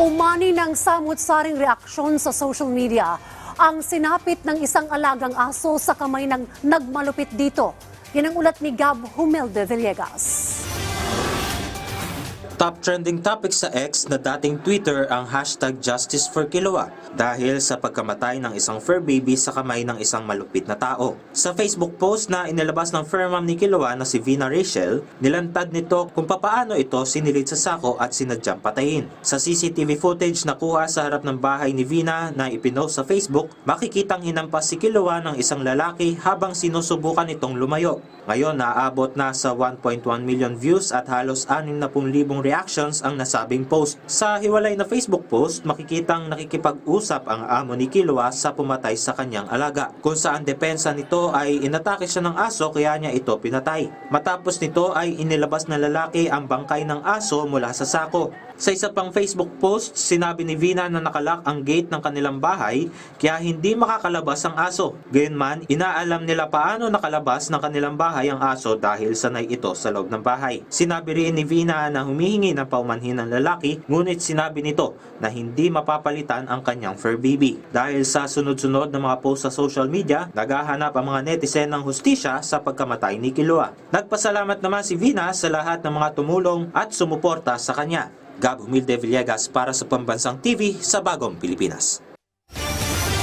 Umani ng samut-saring reaksyon sa social media ang sinapit ng isang alagang aso sa kamay ng nagmalupit dito. Yan ang ulat ni Gab Humelde Villegas. Top trending topic sa X na dating Twitter ang hashtag Justice for Kiloa dahil sa pagkamatay ng isang fur baby sa kamay ng isang malupit na tao. Sa Facebook post na inilabas ng fur mom ni Kiloa na si Vina Rachel, nilantad nito kung papaano ito sinilid sa sako at sinadyang patayin. Sa CCTV footage na kuha sa harap ng bahay ni Vina na ipinost sa Facebook, makikitang hinampas si Kiloa ng isang lalaki habang sinusubukan itong lumayo. Ngayon, naabot na sa 1.1 million views at halos 60,000 reactions ang nasabing post. Sa hiwalay na Facebook post, makikitang nakikipag-usap ang amo ni Kilua sa pumatay sa kanyang alaga. Kung saan depensa nito ay inatake siya ng aso kaya niya ito pinatay. Matapos nito ay inilabas na lalaki ang bangkay ng aso mula sa sako. Sa isa pang Facebook post, sinabi ni Vina na nakalak ang gate ng kanilang bahay kaya hindi makakalabas ang aso. Gayunman, inaalam nila paano nakalabas ng kanilang bahay ang aso dahil sanay ito sa loob ng bahay. Sinabi rin ni Vina na humihingi ng paumanhin ng lalaki ngunit sinabi nito na hindi mapapalitan ang kanyang fur baby. Dahil sa sunod-sunod na mga post sa social media, naghahanap ang mga netizen ng hustisya sa pagkamatay ni Kilua. Nagpasalamat naman si Vina sa lahat ng mga tumulong at sumuporta sa kanya. Gab Humilde Villegas para sa Pambansang TV sa Bagong Pilipinas.